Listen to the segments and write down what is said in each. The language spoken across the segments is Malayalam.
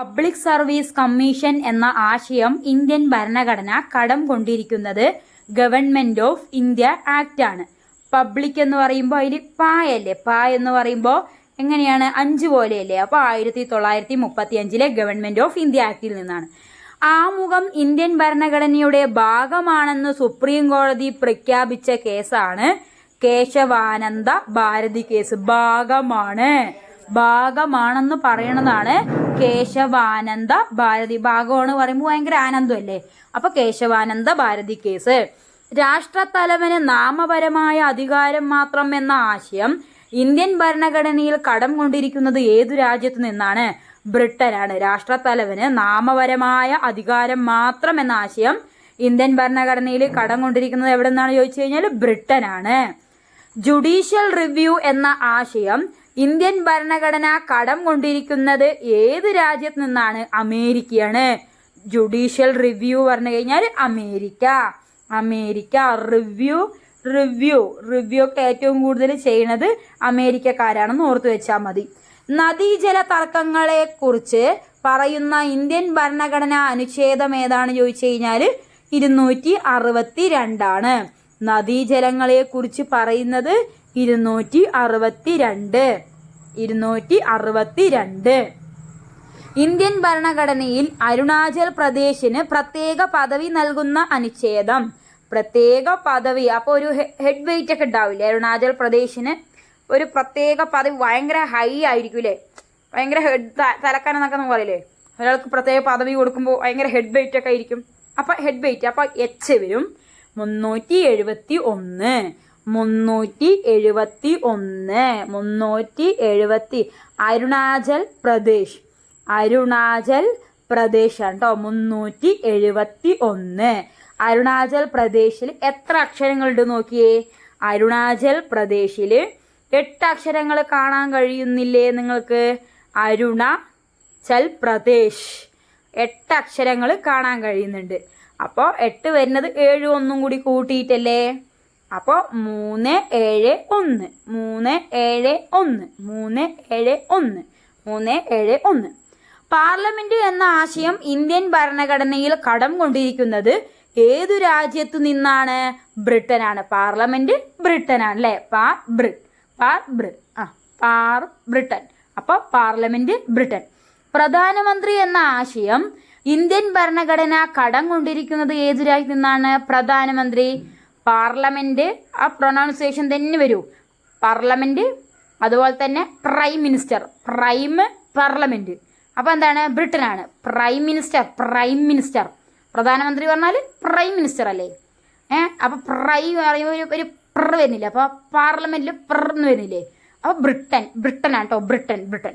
പബ്ലിക് സർവീസ് കമ്മീഷൻ എന്ന ആശയം ഇന്ത്യൻ ഭരണഘടന കടം കൊണ്ടിരിക്കുന്നത് ഗവൺമെന്റ് ഓഫ് ഇന്ത്യ ആക്ട് ആണ്. പബ്ലിക് എന്ന് പറയുമ്പോൾ അതിൽ പായല്ലേ? പാ എന്ന് പറയുമ്പോൾ എങ്ങനെയാണ്? അഞ്ച് പോലെയല്ലേ? അപ്പോൾ ആയിരത്തി തൊള്ളായിരത്തി മുപ്പത്തി അഞ്ചിലെ ഗവൺമെന്റ് ഓഫ് ഇന്ത്യ ആക്ടിൽ നിന്നാണ്. ആമുഖം ഇന്ത്യൻ ഭരണഘടനയുടെ ഭാഗമാണെന്ന് സുപ്രീം കോടതി പ്രഖ്യാപിച്ച കേസാണ് കേശവാനന്ദ ഭാരതി കേസ്. ഭാഗമാണ്. ഭാഗമാണെന്ന് പറയണതാണ് കേശവാനന്ദ ഭാരതി. ഭാഗമാണ് പറയുമ്പോൾ ഭയങ്കര ആനന്ദമല്ലേ? അപ്പൊ കേശവാനന്ദ ഭാരതി കേസ്. രാഷ്ട്രത്തലവന് നാമപരമായ അധികാരം മാത്രം എന്ന ആശയം ഇന്ത്യൻ ഭരണഘടനയിൽ കടം കൊണ്ടിരിക്കുന്നത് ഏതു രാജ്യത്തു നിന്നാണ്? ബ്രിട്ടനാണ്. രാഷ്ട്രത്തലവന് നാമപരമായ അധികാരം മാത്രം എന്ന ആശയം ഇന്ത്യൻ ഭരണഘടനയിൽ കടം കൊണ്ടിരിക്കുന്നത് എവിടെ നിന്നാണ് ചോദിച്ചു കഴിഞ്ഞാൽ ബ്രിട്ടനാണ്. ജുഡീഷ്യൽ റിവ്യൂ എന്ന ആശയം ഇന്ത്യൻ ഭരണഘടന കടം കൊണ്ടിരിക്കുന്നത് ഏത് രാജ്യത്ത് നിന്നാണ്? അമേരിക്കയാണ്. ജുഡീഷ്യൽ റിവ്യൂ പറഞ്ഞു കഴിഞ്ഞാൽ America. America review review review ഒക്കെ ഏറ്റവും കൂടുതൽ ചെയ്യണത് അമേരിക്കക്കാരാണെന്ന് ഓർത്തു വെച്ചാൽ മതി. നദീജല തർക്കങ്ങളെ കുറിച്ച് പറയുന്ന ഇന്ത്യൻ ഭരണഘടന അനുച്ഛേദം ഏതാണ് ചോദിച്ചു കഴിഞ്ഞാൽ ഇരുന്നൂറ്റി അറുപത്തി രണ്ടാണ് നദീജലങ്ങളെ കുറിച്ച് പറയുന്നത് ഇരുന്നൂറ്റി അറുപത്തി രണ്ട് ഇരുന്നൂറ്റി അറുപത്തി രണ്ട് ഇന്ത്യൻ ഭരണഘടനയിൽ അരുണാചൽ പ്രദേശിന് പ്രത്യേക പദവി നൽകുന്ന അനുച്ഛേദം. പ്രത്യേക പദവി. അപ്പോൾ ഒരു ഹെഡ് വെയിറ്റ് ഒക്കെ ഉണ്ടാവില്ലേ? അരുണാചൽ പ്രദേശിന് ഒരു പ്രത്യേക പദവി ഭയങ്കര ഹൈ ആയിരിക്കും അല്ലേ ഭയങ്കര ഹെഡ് തലക്കാനെന്നൊക്കെ നമുക്ക് പറയില്ലേ? ഒരാൾക്ക് പ്രത്യേക പദവി കൊടുക്കുമ്പോൾ ഭയങ്കര ഹെഡ് വെയിറ്റ് ഒക്കെ ആയിരിക്കും. അപ്പം ഹെഡ് വെയിറ്റ് അപ്പം എച്ച് വരും മുന്നൂറ്റി എഴുപത്തി ഒന്ന് മുന്നൂറ്റി എഴുപത്തി ഒന്ന് മുന്നൂറ്റി എഴുപത്തി അരുണാചൽ പ്രദേശ്. അരുണാചൽ പ്രദേശ് ആണ് കേട്ടോ മുന്നൂറ്റി എഴുപത്തി ഒന്ന് അരുണാചൽ പ്രദേശിൽ എത്ര അക്ഷരങ്ങളുണ്ട് നോക്കിയേ? അരുണാചൽ പ്രദേശിൽ എട്ട് അക്ഷരങ്ങൾ കാണാൻ കഴിയുന്നില്ലേ നിങ്ങൾക്ക്? അരുണാചൽ പ്രദേശ്. എട്ട് അക്ഷരങ്ങൾ കാണാൻ കഴിയുന്നുണ്ട്. അപ്പോൾ എട്ട് വരുന്നത് ഏഴ് ഒന്നും കൂടി കൂട്ടിയിട്ടല്ലേ? അപ്പോൾ മൂന്ന് ഏഴ് ഒന്ന് മൂന്ന് ഏഴ് ഒന്ന് മൂന്ന് ഏഴ് ഒന്ന് മൂന്ന് ഏഴ് ഒന്ന്. പാർലമെന്റ് എന്ന ആശയം ഇന്ത്യൻ ഭരണഘടനയിൽ കടം കൊണ്ടിരിക്കുന്നത് ഏതു രാജ്യത്തു നിന്നാണ്? ബ്രിട്ടനാണ്. പാർലമെന്റ് ബ്രിട്ടനാണ് അല്ലേ? പാർ ബ്രിട്ട് പാർ ബ്രിട്ട് ആ പാർ ബ്രിട്ടൻ. അപ്പോൾ പാർലമെന്റ് ബ്രിട്ടൻ. പ്രധാനമന്ത്രി എന്ന ആശയം ഇന്ത്യൻ ഭരണഘടന കടം കൊണ്ടിരിക്കുന്നത് ഏതു രാജ്യത്തു നിന്നാണ്? പ്രധാനമന്ത്രി പാർലമെന്റ് ആ പ്രൊനൗൺസിയേഷൻ തന്നെ വരൂ. പാർലമെന്റ് അതുപോലെ തന്നെ പ്രൈം മിനിസ്റ്റർ പ്രൈം പാർലമെന്റ് അപ്പോൾ എന്താണ്? ബ്രിട്ടനാണ്. പ്രൈം മിനിസ്റ്റർ പ്രൈം മിനിസ്റ്റർ പ്രധാനമന്ത്രി പറഞ്ഞാൽ പ്രൈം മിനിസ്റ്റർ അല്ലേ? ഏഹ് അപ്പോൾ പ്രൈം പറയുമ്പോൾ ഒരു ഒരു പ്ര വരുന്നില്ല? അപ്പോൾ പാർലമെന്റിൽ പ്രന്ന് വരുന്നില്ലേ? അപ്പോൾ ബ്രിട്ടൻ ബ്രിട്ടനാണ് കേട്ടോ ബ്രിട്ടൻ ബ്രിട്ടൻ.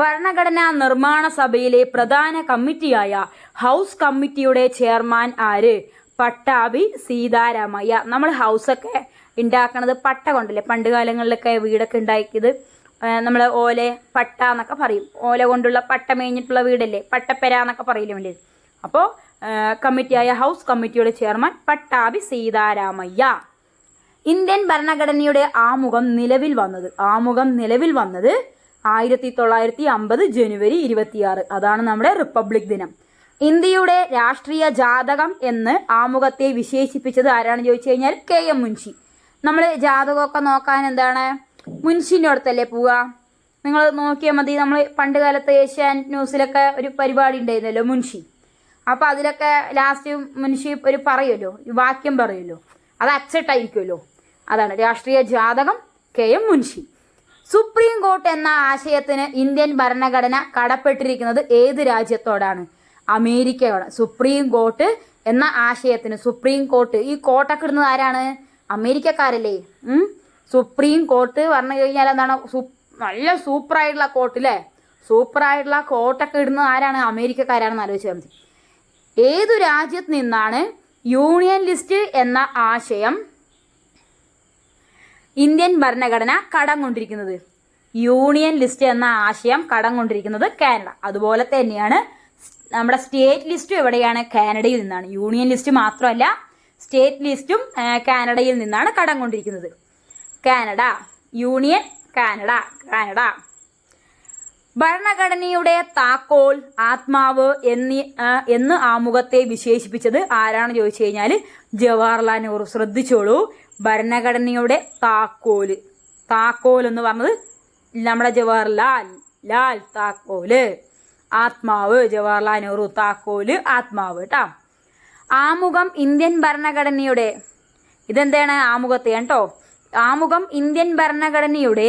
ഭരണഘടനാ നിർമ്മാണ സഭയിലെ പ്രധാന കമ്മിറ്റിയായ ഹൗസ് കമ്മിറ്റിയുടെ ചെയർമാൻ ആര്? പട്ടാഭി സീതാരാമയ്യ. നമ്മൾ ഹൗസൊക്കെ ഉണ്ടാക്കണത് പട്ട കൊണ്ടല്ലേ? പണ്ട് കാലങ്ങളിലൊക്കെ വീടൊക്കെ ഉണ്ടാക്കിയത് നമ്മൾ ഓല പട്ട എന്നൊക്കെ പറയും. ഓല കൊണ്ടുള്ള പട്ട മേഞ്ഞിട്ടുള്ള വീടല്ലേ? പട്ടപ്പെര എന്നൊക്കെ പറയില്ലേ വേണ്ടി അപ്പോൾ കമ്മിറ്റിയായ ഹൗസ് കമ്മിറ്റിയുടെ ചെയർമാൻ പട്ടാഭി സീതാരാമയ്യ. ഇന്ത്യൻ ഭരണഘടനയുടെ ആമുഖം നിലവിൽ വന്നത് ആമുഖം നിലവിൽ വന്നത് ആയിരത്തി തൊള്ളായിരത്തി അമ്പത് ജനുവരി ഇരുപത്തിയാറ്. അതാണ് നമ്മുടെ റിപ്പബ്ലിക് ദിനം. ഇന്ത്യയുടെ രാഷ്ട്രീയ ജാതകം എന്ന് ആമുഖത്തെ വിശേഷിപ്പിച്ചത് ആരാണെന്ന് ചോദിച്ചു കഴിഞ്ഞാൽ കെ എം മുൻഷി. നമ്മൾ ജാതകമൊക്കെ നോക്കാൻ എന്താണ്? മുൻഷിന്റെ അടുത്തല്ലേ പോവുക? നിങ്ങൾ നോക്കിയാൽ മതി. നമ്മൾ പണ്ട് കാലത്ത് ഏഷ്യാൻ ന്യൂസിലൊക്കെ ഒരു പരിപാടി ഉണ്ടായിരുന്നല്ലോ മുൻഷി. അപ്പോൾ അതിലൊക്കെ ലാസ്റ്റ് മുൻഷി ഒരു പറയുമല്ലോ വാക്യം പറയുമല്ലോ. അത് അച്ചട്ടായിരിക്കുമല്ലോ. അതാണ് രാഷ്ട്രീയ ജാതകം K M Munshi. Supreme court എന്ന ആശയത്തിന് ഇന്ത്യൻ ഭരണഘടന കടപ്പെട്ടിരിക്കുന്നത് ഏത് രാജ്യത്തോടാണ്? അമേരിക്കയോട്. സുപ്രീം കോർട്ട് എന്ന ആശയത്തിന് സുപ്രീം കോർട്ട് ഈ കോട്ടൊക്കെ ഇടുന്നത് ആരാണ്? അമേരിക്കക്കാരല്ലേ. സുപ്രീം കോർട്ട് പറഞ്ഞു കഴിഞ്ഞാൽ എന്താണ്? നല്ല സൂപ്പർ സൂപ്പറായിട്ടുള്ള കോർട്ട് അല്ലേ സൂപ്പറായിട്ടുള്ള കോട്ടൊക്കെ ഇടുന്നത് ആരാണ്? അമേരിക്കക്കാരാണെന്ന് ആലോചിച്ചാൽ മതി ഏതു രാജ്യത്ത് നിന്നാണ് യൂണിയൻ ലിസ്റ്റ് എന്ന ആശയം ഇന്ത്യൻ ഭരണഘടന കടം കൊണ്ടിരിക്കുന്നത് യൂണിയൻ ലിസ്റ്റ് എന്ന ആശയം കടം കൊണ്ടിരിക്കുന്നത് കാനഡ അതുപോലെ തന്നെയാണ് നമ്മുടെ സ്റ്റേറ്റ് ലിസ്റ്റും എവിടെയാണ്? കാനഡയിൽ നിന്നാണ്. യൂണിയൻ ലിസ്റ്റ് മാത്രമല്ല സ്റ്റേറ്റ് ലിസ്റ്റും കാനഡയിൽ നിന്നാണ് കടം കൊണ്ടിരിക്കുന്നത് കാനഡ യൂണിയൻ കാനഡ കാനഡ. ഭരണഘടനയുടെ താക്കോൽ ആത്മാവ് എന്നീ എന്ന് ആമുഖത്തെ വിശേഷിപ്പിച്ചത് ആരാണ് ചോദിച്ചു കഴിഞ്ഞാൽ ജവഹർലാൽ നെഹ്റു. ശ്രദ്ധിച്ചോളൂ ഭരണഘടനയുടെ താക്കോൽ താക്കോൽ എന്ന് പറഞ്ഞത് നമ്മുടെ ജവഹർലാൽ ലാൽ താക്കോൽ. ആത്മാവ് ജവഹർലാൽ നെഹ്റു താക്കോൽ ആത്മാവ് കേട്ടോ ആമുഖം ഇന്ത്യൻ ഭരണഘടനയുടെ ഇതെന്താണ് ആമുഖത്തെ കേട്ടോ? ആമുഖം ഇന്ത്യൻ ഭരണഘടനയുടെ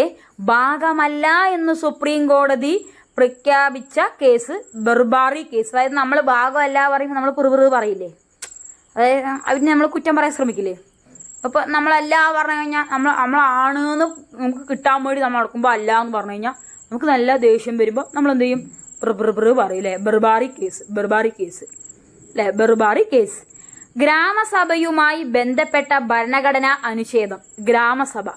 ഭാഗമല്ല എന്ന് സുപ്രീം കോടതി പ്രഖ്യാപിച്ച കേസ് ബെർബാറി കേസ്. അതായത് നമ്മൾ ഭാഗമല്ല പറയുമ്പോൾ നമ്മൾ പിറുപിറു പറയില്ലേ? അതായത് അതിന് നമ്മൾ കുറ്റം പറയാൻ ശ്രമിക്കില്ലേ? അപ്പോൾ നമ്മളല്ല പറഞ്ഞു കഴിഞ്ഞാൽ നമ്മൾ നമ്മളാണ് എന്ന് നമുക്ക് കിട്ടാൻ വേണ്ടി നമ്മൾ നടക്കുമ്പോൾ അല്ല എന്ന് പറഞ്ഞു കഴിഞ്ഞാൽ നമുക്ക് നല്ല ദേഷ്യം വരുമ്പോൾ നമ്മൾ എന്ത് ചെയ്യും? പറയില്ലേ ബർബാറി കേസ് ബർബാറി കേസ്. അല്ലെ ബർബാറി കേസ്. ഗ്രാമസഭയുമായി ബന്ധപ്പെട്ട ഭരണഘടനാ അനുച്ഛേദം. ഗ്രാമസഭ.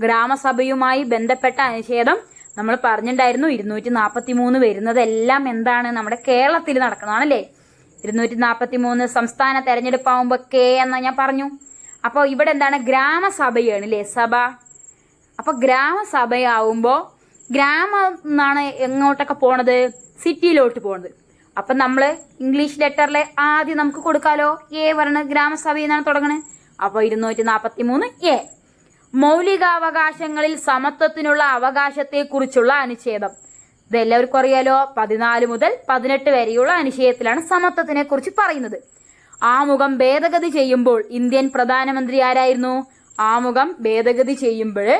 ഗ്രാമസഭയുമായി ബന്ധപ്പെട്ട അനുച്ഛേദം നമ്മൾ പറഞ്ഞിട്ടുണ്ടായിരുന്നു ഇരുന്നൂറ്റി നാൽപ്പത്തി മൂന്ന് വരുന്നതെല്ലാം എന്താണ് നമ്മുടെ കേരളത്തിൽ നടക്കുന്നതാണല്ലേ? ഇരുന്നൂറ്റി നാൽപ്പത്തി മൂന്ന് സംസ്ഥാന തെരഞ്ഞെടുപ്പാകുമ്പോൾ കെ എന്ന് ഞാൻ പറഞ്ഞു. അപ്പോൾ ഇവിടെ എന്താണ്? ഗ്രാമസഭയാണ് അല്ലേ സഭ. അപ്പോൾ ഗ്രാമസഭയാവുമ്പോൾ ഗ്രാമം എന്നാണ് എങ്ങോട്ടൊക്കെ പോണത്? സിറ്റിയിലോട്ട് പോണത്. അപ്പം നമ്മൾ ഇംഗ്ലീഷ് ലെറ്ററിലെ ആദ്യം നമുക്ക് കൊടുക്കാലോ? എ പറഞ്ഞ ഗ്രാമസഭയിൽ നിന്നാണ് തുടങ്ങണത് അപ്പോൾ ഇരുന്നൂറ്റി നാൽപ്പത്തി മൂന്ന് എ. മൗലികാവകാശങ്ങളിൽ സമത്വത്തിനുള്ള അവകാശത്തെക്കുറിച്ചുള്ള അനുച്ഛേദം. ഇതെല്ലാവർക്കും അറിയാലോ? പതിനാല് മുതൽ പതിനെട്ട് വരെയുള്ള അനുച്ഛേദത്തിലാണ് സമത്വത്തിനെ കുറിച്ച് പറയുന്നത്. ആമുഖം ഭേദഗതി ചെയ്യുമ്പോൾ ഇന്ത്യൻ പ്രധാനമന്ത്രി ആരായിരുന്നു? ആമുഖം ഭേദഗതി ചെയ്യുമ്പോൾ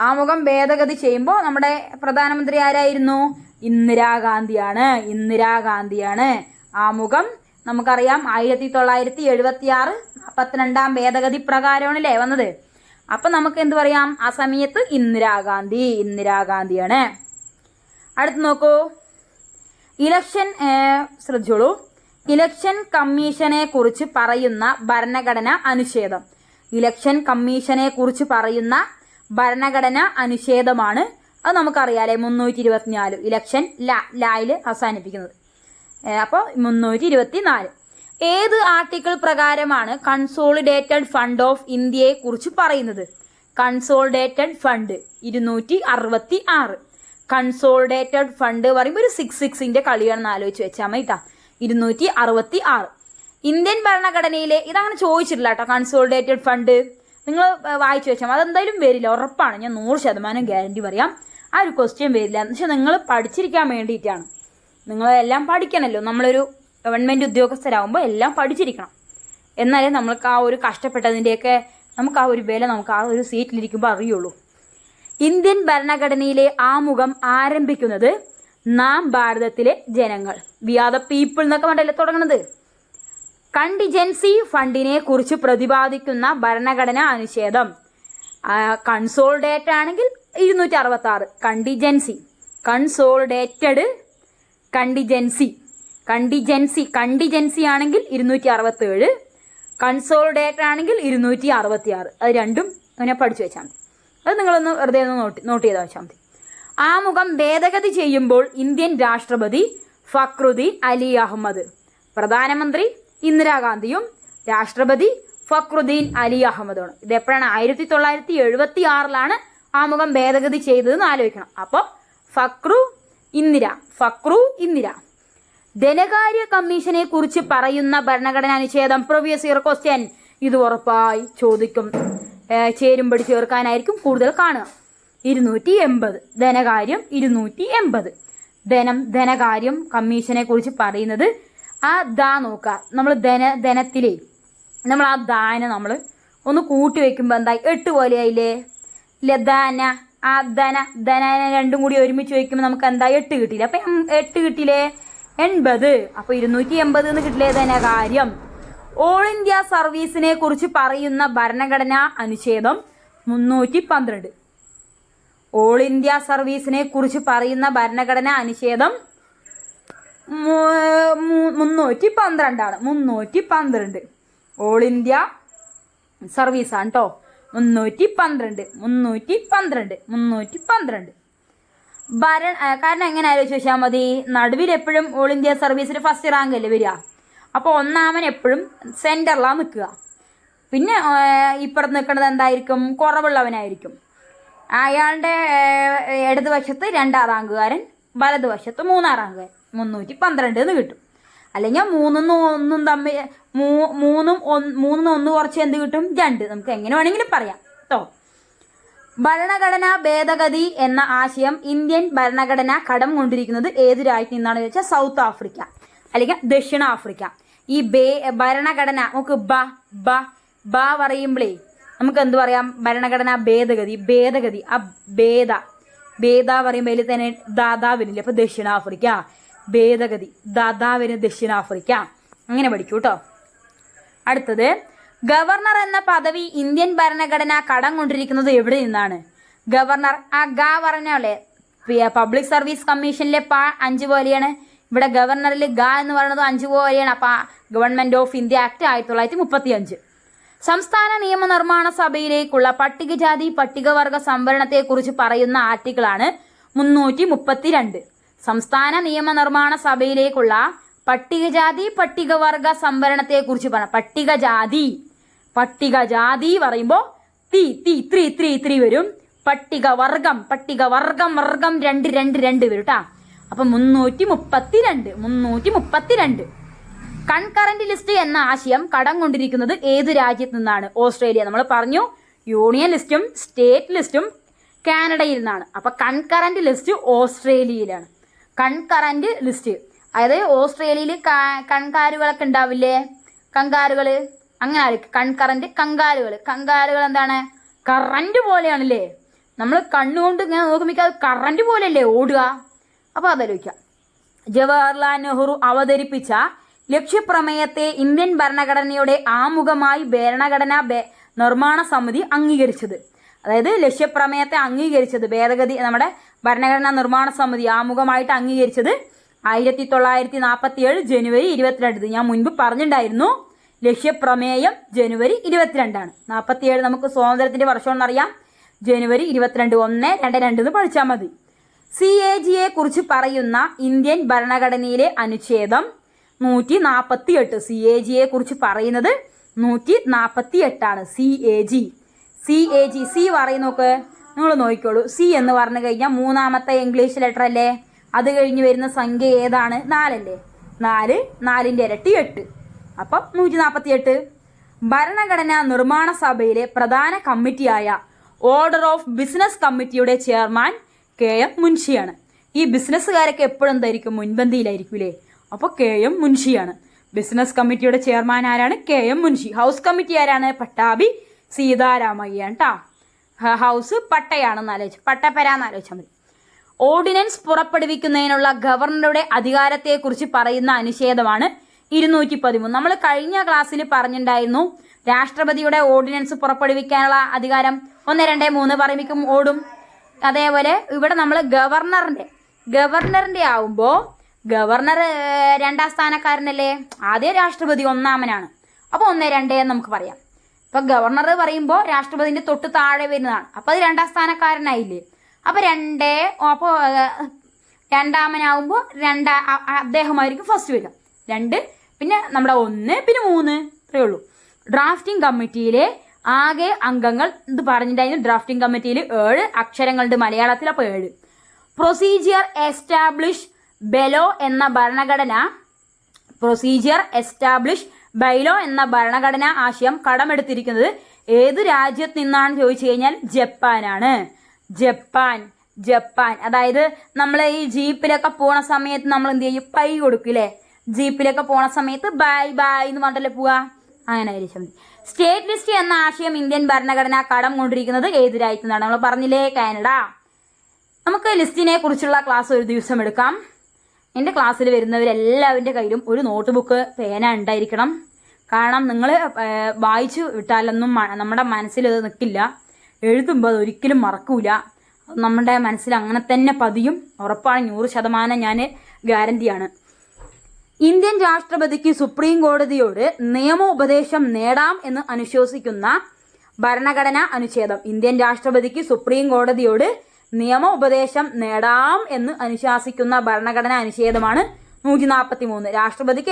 ആമുഖം ഭേദഗതി ചെയ്യുമ്പോൾ നമ്മുടെ പ്രധാനമന്ത്രി ആരായിരുന്നു? ഇന്ദിരാഗാന്ധിയാണ്. ഇന്ദിരാഗാന്ധിയാണ് ആമുഖം. നമുക്കറിയാം ആയിരത്തി തൊള്ളായിരത്തി എഴുപത്തി ആറ് നാൽപ്പത്തിരണ്ടാം ഭേദഗതി പ്രകാരമാണ് അല്ലേ വന്നത്. അപ്പം നമുക്ക് എന്ത് പറയാം? ആ സമയത്ത് ഇന്ദിരാഗാന്ധി ഇന്ദിരാഗാന്ധിയാണ്. അടുത്ത് നോക്കൂ. ഇലക്ഷൻ ശ്രദ്ധിച്ചോളൂ. ഇലക്ഷൻ കമ്മീഷനെ കുറിച്ച് പറയുന്ന ഭരണഘടന അനുച്ഛേദം. ഇലക്ഷൻ കമ്മീഷനെ കുറിച്ച് പറയുന്ന ഭരണഘടന അനുച്ഛേദമാണ്. അത് നമുക്കറിയാലേ മുന്നൂറ്റി ഇരുപത്തിനാല് ഇലക്ഷൻ ലാ ലായിൽ അവസാനിപ്പിക്കുന്നത്. അപ്പോൾ മുന്നൂറ്റി ഇരുപത്തി നാല് ഏത് ആർട്ടിക്കിൾ പ്രകാരമാണ് കൺസോളിഡേറ്റഡ് ഫണ്ട് ഓഫ് ഇന്ത്യയെ കുറിച്ച് പറയുന്നത്? കൺസോളിഡേറ്റഡ് ഫണ്ട് ഇരുന്നൂറ്റി അറുപത്തി ആറ് കൺസോളിഡേറ്റഡ് ഫണ്ട് പറയുമ്പോൾ ഒരു സിക്സ് സിക്സിന്റെ കളിയാണെന്ന് ആലോചിച്ച് വെച്ചാൽ മതി ഇരുന്നൂറ്റി അറുപത്തി ആറ് ഇന്ത്യൻ ഭരണഘടനയിലെ ഇതങ്ങനെ ചോദിച്ചിട്ടില്ല കേട്ടോ കൺസോളിഡേറ്റഡ് ഫണ്ട് നിങ്ങൾ വായിച്ചു വെച്ചാൽ അതെന്തായാലും വരില്ല. ഉറപ്പാണ്. ഞാൻ നൂറ് ശതമാനം ഗ്യാരണ്ടി പറയാം. ആ ഒരു ക്വസ്റ്റ്യൻ വരില്ല. എന്ന് വെച്ചാൽ നിങ്ങൾ പഠിച്ചിരിക്കാൻ വേണ്ടിയിട്ടാണ്. നിങ്ങളെല്ലാം പഠിക്കണമല്ലോ നമ്മളൊരു ഗവൺമെന്റ് ഉദ്യോഗസ്ഥരാകുമ്പോൾ എല്ലാം പഠിച്ചിരിക്കണം. എന്നാലേ നമ്മൾക്ക് ആ ഒരു കഷ്ടപ്പെട്ടതിന്റെയൊക്കെ നമുക്ക് ആ ഒരു വില നമുക്ക് ആ ഒരു സീറ്റിലിരിക്കുമ്പോൾ അറിയുള്ളൂ. ഇന്ത്യൻ ഭരണഘടനയിലെ ആമുഖം ആരംഭിക്കുന്നത് നാം ഭാരതത്തിലെ ജനങ്ങൾ. വി ആർ ദ പീപ്പിൾ എന്നൊക്കെ പറഞ്ഞല്ലേ തുടങ്ങുന്നത് കണ്ടിജൻസി ഫണ്ടിനെ കുറിച്ച് പ്രതിപാദിക്കുന്ന ഭരണഘടനാ അനുച്ഛേദം. കൺസോൾഡേറ്റ് ആണെങ്കിൽ ഇരുന്നൂറ്റി അറുപത്തി ആറ് contingency. Consolidated contingency. Contingency. Contingency ആണെങ്കിൽ ഇരുന്നൂറ്റി അറുപത്തി ഏഴ് കൺസോൾഡേറ്റ് ആണെങ്കിൽ ഇരുന്നൂറ്റി അറുപത്തി ആറ് അത് രണ്ടും അങ്ങനെ പഠിച്ചു വെച്ചാൽ മതി. അത് നിങ്ങളൊന്ന് വെറുതെ ഒന്ന് നോട്ട് നോട്ട് ചെയ്താൽ വെച്ചാൽ മതി. ആമുഖം ഭേദഗതി ചെയ്യുമ്പോൾ ഇന്ത്യൻ രാഷ്ട്രപതി ഫക്രുദ്ദീൻ അലി അഹമ്മദ്. പ്രധാനമന്ത്രി ഇന്ദിരാഗാന്ധിയും രാഷ്ട്രപതി ഫക്രുദ്ദീൻ അലി അഹമ്മദുമാണ്. ഇത് എപ്പോഴാണ്? ആയിരത്തി തൊള്ളായിരത്തി എഴുപത്തി ആറിലാണ് ആമുഖം ഭേദഗതി ചെയ്തതെന്ന് ആലോചിക്കണം. അപ്പോൾ ഫക്രു ഇന്ദിര ഫക്രു ഇന്ദിര. ധനകാര്യ കമ്മീഷനെ കുറിച്ച് പറയുന്ന ഭരണഘടനാ അനുച്ഛേദം പ്രീവിയസ് ഇയർ ക്വസ്റ്റ്യൻ ഇത് ഉറപ്പായി ചോദിക്കും. ചേരുമ്പടി ചേർക്കാനായിരിക്കും കൂടുതൽ കാണുക. ഇരുന്നൂറ്റി എൺപത് ധനകാര്യം ഇരുന്നൂറ്റി എൺപത് ധനം ധനകാര്യം കമ്മീഷനെ കുറിച്ച് പറയുന്നത് ആ ദാ നോക്കുക നമ്മൾ ധന ധനത്തിലേ. നമ്മൾ ആ ദാന നമ്മൾ ഒന്ന് കൂട്ടി വെക്കുമ്പോൾ എന്തായി? എട്ട് പോലെയായില്ലേ ഇല്ല ധന ആ ധന ധന രണ്ടും കൂടി ഒരുമിച്ച് വയ്ക്കുമ്പോൾ നമുക്ക് എന്താ എട്ട് കിട്ടിയില്ല? അപ്പം എട്ട് കിട്ടിയില്ലേ? എൺപത്. അപ്പോൾ ഇരുന്നൂറ്റി എൺപത് എന്ന് കിട്ടില്ലേ? ധനകാര്യം ഓൾ ഇന്ത്യ സർവീസിനെ കുറിച്ച് പറയുന്ന ഭരണഘടനാ അനുച്ഛേദം മുന്നൂറ്റി പന്ത്രണ്ട്. ഓൾ ഇന്ത്യ സർവീസിനെ കുറിച്ച് പറയുന്ന ഭരണഘടനാ അനുച്ഛേദം മുന്നൂറ്റി പന്ത്രണ്ടാണ്. മുന്നൂറ്റി പന്ത്രണ്ട്. ഓൾ ഇന്ത്യ സർവീസാണ് കേട്ടോ മുന്നൂറ്റി പന്ത്രണ്ട്. മുന്നൂറ്റി പന്ത്രണ്ട്. മുന്നൂറ്റി പന്ത്രണ്ട്. ഭരണ കാരണം എങ്ങനെ ആലോചിച്ച് വെച്ചാൽ മതി? നടുവിൽ എപ്പോഴും ഓൾ ഇന്ത്യ സർവീസിൽ ഫസ്റ്റ് റാങ്ക് അല്ലേ വരിക? അപ്പോൾ ഒന്നാമൻ എപ്പോഴും സെന്ററിലാണ് നിൽക്കുക. പിന്നെ ഇപ്പുറത്ത് നിൽക്കുന്നത് എന്തായിരിക്കും? കുറവുള്ളവനായിരിക്കും. അയാളുടെ ഇടതുവശത്ത് രണ്ടാം റാങ്കുകാരൻ വലതുവശത്ത് മൂന്നാം റാങ്കുകാരൻ മുന്നൂറ്റി പന്ത്രണ്ട് എന്ന് കിട്ടും. അല്ലെങ്കിൽ മൂന്നും ഒന്നും തമ്മിൽ മൂന്നും ഒന്ന് മൂന്നും ഒന്ന് കുറച്ച് എന്ത് കിട്ടും? രണ്ട്. നമുക്ക് എങ്ങനെ വേണമെങ്കിലും പറയാം. കേട്ടോ ഭരണഘടനാ ഭേദഗതി എന്ന ആശയം ഇന്ത്യൻ ഭരണഘടന കടം കൊണ്ടിരിക്കുന്നത് ഏത് രാജ്യത്ത് നിന്നാണ് ചോദിച്ചാൽ സൗത്ത് ആഫ്രിക്ക അല്ലെങ്കിൽ ദക്ഷിണ ആഫ്രിക്ക ഈ ബേ ഭരണഘടന നമുക്ക് ബ ബ ബ പറയുമ്പോഴേ നമുക്ക് എന്ത് പറയാം? ഭരണഘടനാ ഭേദഗതി ഭേദഗതി ആ ഭേദ ഭേദ പറയുമ്പോൾ അതിൽ തന്നെ ദാദാ അപ്പോൾ ദക്ഷിണാഫ്രിക്ക. ഭേദഗതി. ദാദാവിന് ദക്ഷിണാഫ്രിക്ക. ദക്ഷിണാഫ്രിക് അങ്ങനെ പഠിക്കൂ കേട്ടോ അടുത്തത് ഗവർണർ എന്ന പദവി ഇന്ത്യൻ ഭരണഘടന കടം കൊണ്ടിരിക്കുന്നത് എവിടെ നിന്നാണ്? ഗവർണർ ആ ഗ പറഞ്ഞോളെ പബ്ലിക് സർവീസ് കമ്മീഷനിലെ പാ അഞ്ച് പോലെയാണ്. ഇവിടെ ഗവർണറിൽ ഗ എന്ന് പറയുന്നത് അഞ്ച് പോലെയാണ്. അപ്പം ഗവൺമെന്റ് ഓഫ് ഇന്ത്യ ആക്ട് ആയിരത്തി തൊള്ളായിരത്തി മുപ്പത്തി അഞ്ച് സംസ്ഥാന നിയമനിർമ്മാണ സഭയിലേക്കുള്ള പട്ടികജാതി പട്ടികവർഗ സംവരണത്തെക്കുറിച്ച് പറയുന്ന ആർട്ടിക്കിളാണ് മുന്നൂറ്റി മുപ്പത്തിരണ്ട് സംസ്ഥാന നിയമനിർമ്മാണ സഭയിലേക്കുള്ള പട്ടികജാതി പട്ടികവർഗ സംവരണത്തെക്കുറിച്ച് പറഞ്ഞു പട്ടികജാതി. പട്ടികജാതി പറയുമ്പോൾ തി തി ത്രീ ത്രീ ത്രീ വരും. പട്ടികവർഗം പട്ടികവർഗം വർഗം രണ്ട് രണ്ട് രണ്ട് വരും കേട്ടാ അപ്പൊ മുന്നൂറ്റി മുപ്പത്തി രണ്ട് മുന്നൂറ്റി മുപ്പത്തി രണ്ട് കൺകറന്റ് ലിസ്റ്റ് എന്ന ആശയം കടം കൊണ്ടിരിക്കുന്നത് ഏത് രാജ്യത്ത് നിന്നാണ്? ഓസ്ട്രേലിയ. നമ്മൾ പറഞ്ഞു യൂണിയൻ ലിസ്റ്റും സ്റ്റേറ്റ് ലിസ്റ്റും കാനഡയിൽ നിന്നാണ്. അപ്പൊ കൺകറന്റ് ലിസ്റ്റ് ഓസ്ട്രേലിയയിലാണ്. Concurrent list. അതായത് ഓസ്ട്രേലിയയിൽ കൺകാരുകളൊക്കെ ഉണ്ടാവില്ലേ? കങ്കാരുകൾ അങ്ങനെ ആയിരിക്കും കൺകറന്റ് കങ്കാരുകൾ കങ്കാരുകൾ എന്താണ്? കറന്റ് പോലെയാണല്ലേ? നമ്മൾ കണ്ണുകൊണ്ട് ഇങ്ങനെ നോക്കുമ്പോൾ അത് കറന്റ് പോലെയല്ലേ ഓടുക? അപ്പോൾ അതാലോചിക്കാം. ജവഹർലാൽ നെഹ്റു അവതരിപ്പിച്ച ലക്ഷ്യപ്രമേയത്തെ ഇന്ത്യൻ ഭരണഘടനയുടെ ആമുഖമായി ഭരണഘടനാ നിർമ്മാണ സമിതി അംഗീകരിച്ചത്. അതായത് ലക്ഷ്യപ്രമേയത്തെ അംഗീകരിച്ചത് ഭേദഗതി നമ്മുടെ ഭരണഘടനാ നിർമ്മാണ സമിതി ആമുഖമായിട്ട് അംഗീകരിച്ചത് ആയിരത്തി തൊള്ളായിരത്തി നാൽപ്പത്തി ഏഴ് ജനുവരി ഇരുപത്തിരണ്ട്. ഞാൻ മുൻപ് പറഞ്ഞിട്ടുണ്ടായിരുന്നു ലക്ഷ്യപ്രമേയം ജനുവരി ഇരുപത്തിരണ്ടാണ്. നാൽപ്പത്തിയേഴ് നമുക്ക് സ്വാതന്ത്ര്യത്തിന്റെ വർഷമെന്നറിയാം ജനുവരി ഇരുപത്തിരണ്ട് ഒന്ന് രണ്ട് രണ്ട് എന്ന് പഠിച്ചാൽ മതി. സി എ ജിയെ കുറിച്ച് പറയുന്ന ഇന്ത്യൻ ഭരണഘടനയിലെ അനുച്ഛേദം നൂറ്റി നാൽപ്പത്തി എട്ട് സി എ ജിയെ കുറിച്ച് പറയുന്നത് നൂറ്റി നാൽപ്പത്തി എട്ടാണ് C A G C A G C പറയും നോക്ക് നിങ്ങൾ നോക്കിക്കോളൂ. സി എന്ന് പറഞ്ഞു കഴിഞ്ഞാൽ മൂന്നാമത്തെ ഇംഗ്ലീഷ് ലെറ്റർ അല്ലേ? അത് കഴിഞ്ഞ് വരുന്ന സംഖ്യ ഏതാണ്? നാലല്ലേ? നാല് നാലിന്റെ ഇരട്ടി എട്ട്. അപ്പം നൂറ്റി നാൽപ്പത്തി എട്ട് ഭരണഘടനാ നിർമ്മാണ സഭയിലെ പ്രധാന കമ്മിറ്റിയായ ഓർഡർ ഓഫ് ബിസിനസ് കമ്മിറ്റിയുടെ ചെയർമാൻ കെ എം മുൻഷിയാണ്. ഈ ബിസിനസ്സുകാരൊക്കെ എപ്പോഴും എന്തായിരിക്കും? മുൻപന്തിയിലായിരിക്കൂലേ? അപ്പോൾ കെ എം മുൻഷിയാണ്. ബിസിനസ് കമ്മിറ്റിയുടെ ചെയർമാൻ ആരാണ്? K M Munshi. House committee ആരാണ്? പട്ടാഭി സീതാരാമയ്യാണ് കേട്ടോ ഹൗസ് പട്ടയാണെന്ന് ആലോചിച്ചു പട്ടപ്പരാന്ന് ആലോചിച്ചാൽ മതി. ഓർഡിനൻസ് പുറപ്പെടുവിക്കുന്നതിനുള്ള ഗവർണറുടെ അധികാരത്തെക്കുറിച്ച് പറയുന്ന അനുച്ഛേദമാണ് ഇരുന്നൂറ്റി പതിമൂന്ന് നമ്മൾ കഴിഞ്ഞ ക്ലാസ്സിൽ പറഞ്ഞിട്ടുണ്ടായിരുന്നു രാഷ്ട്രപതിയുടെ ഓർഡിനൻസ് പുറപ്പെടുവിക്കാനുള്ള അധികാരം ഒന്ന് രണ്ട് മൂന്ന് പറയുമ്പോൾ ഓടും. അതേപോലെ ഇവിടെ നമ്മൾ ഗവർണറിന്റെ ഗവർണറിന്റെ ആവുമ്പോൾ ഗവർണർ രണ്ടാം സ്ഥാനക്കാരനല്ലേ? ആദ്യം രാഷ്ട്രപതി ഒന്നാമനാണ്. അപ്പോൾ ഒന്ന് രണ്ട് നമുക്ക് പറയാം. ഇപ്പൊ ഗവർണർ പറയുമ്പോൾ രാഷ്ട്രപതിന്റെ തൊട്ട് താഴെ വരുന്നതാണ്. അപ്പൊ അത് രണ്ടാം സ്ഥാനക്കാരനായില്ലേ? അപ്പൊ രണ്ടേ അപ്പോൾ രണ്ടാമനാവുമ്പോൾ രണ്ടാ അദ്ദേഹമായിരിക്കും ഫസ്റ്റ് വരിക. രണ്ട് പിന്നെ നമ്മുടെ ഒന്ന് പിന്നെ മൂന്ന് ഇത്രയേ ഉള്ളൂ. ഡ്രാഫ്റ്റിംഗ് കമ്മിറ്റിയിലെ ആകെ അംഗങ്ങൾ ഇത് പറഞ്ഞിട്ടുണ്ടായിരുന്നു ഡ്രാഫ്റ്റിംഗ് കമ്മിറ്റിയിൽ ഏഴ് അക്ഷരങ്ങളുണ്ട് മലയാളത്തിൽ അപ്പോൾ ഏഴ്. പ്രൊസീജിയർ എസ്റ്റാബ്ലിഷ് ബെലോ എന്ന ഭരണഘടന പ്രൊസീജിയർ എസ്റ്റാബ്ലിഷ് ബൈലോ എന്ന ഭരണഘടനാ ആശയം കടമെടുത്തിരിക്കുന്നത് ഏത് രാജ്യത്ത് നിന്നാണ് ചോദിച്ചു കഴിഞ്ഞാൽ ജപ്പാനാണ്. Japan Japan. അതായത് നമ്മൾ ഈ ജീപ്പിലൊക്കെ പോണ സമയത്ത് നമ്മൾ എന്ത് ചെയ്യും? പൈ കൊടുക്കില്ലേ ജീപ്പിലൊക്കെ പോണ സമയത്ത് ബൈ ബൈ എന്ന് പറഞ്ഞിട്ടല്ലേ പോവാ? അങ്ങനെ ആയിരിക്കും സ്റ്റേറ്റ് ലിസ്റ്റ് എന്ന ആശയം ഇന്ത്യൻ ഭരണഘടന കടം കൊണ്ടിരിക്കുന്നത് ഏത് രാജ്യത്തു നിന്നാണ്? നമ്മൾ പറഞ്ഞില്ലേ കാനഡ. നമുക്ക് ലിസ്റ്റിനെ കുറിച്ചുള്ള ക്ലാസ് ഒരു ദിവസം എടുക്കാം. എന്റെ ക്ലാസ്സിൽ വരുന്നവരെല്ലാവരുടെ കയ്യിലും ഒരു നോട്ട് ബുക്ക് പേന ഉണ്ടായിരിക്കണം. കാരണം നിങ്ങൾ വായിച്ചു വിട്ടാലൊന്നും നമ്മുടെ മനസ്സിൽ അത് നിൽക്കില്ല എഴുതുമ്പോൾ അത് ഒരിക്കലും മറക്കൂല. നമ്മുടെ മനസ്സിൽ അങ്ങനെ തന്നെ പതിയും. ഉറപ്പാണ് നൂറ് ശതമാനം ഞാൻ ഗ്യാരണ്ടിയാണ് ഇന്ത്യൻ രാഷ്ട്രപതിക്ക് സുപ്രീം കോടതിയോട് നിയമോപദേശം നേടാം എന്ന് അനുശോസിക്കുന്ന ഭരണഘടനാ അനുച്ഛേദം. ഇന്ത്യൻ രാഷ്ട്രപതിക്ക് സുപ്രീം കോടതിയോട് നിയമോപദേശം നേടാം എന്ന് അനുശാസിക്കുന്ന ഭരണഘടനാ അനുച്ഛേദമാണ് നൂറ്റി നാൽപ്പത്തി മൂന്ന് രാഷ്ട്രപതിക്ക്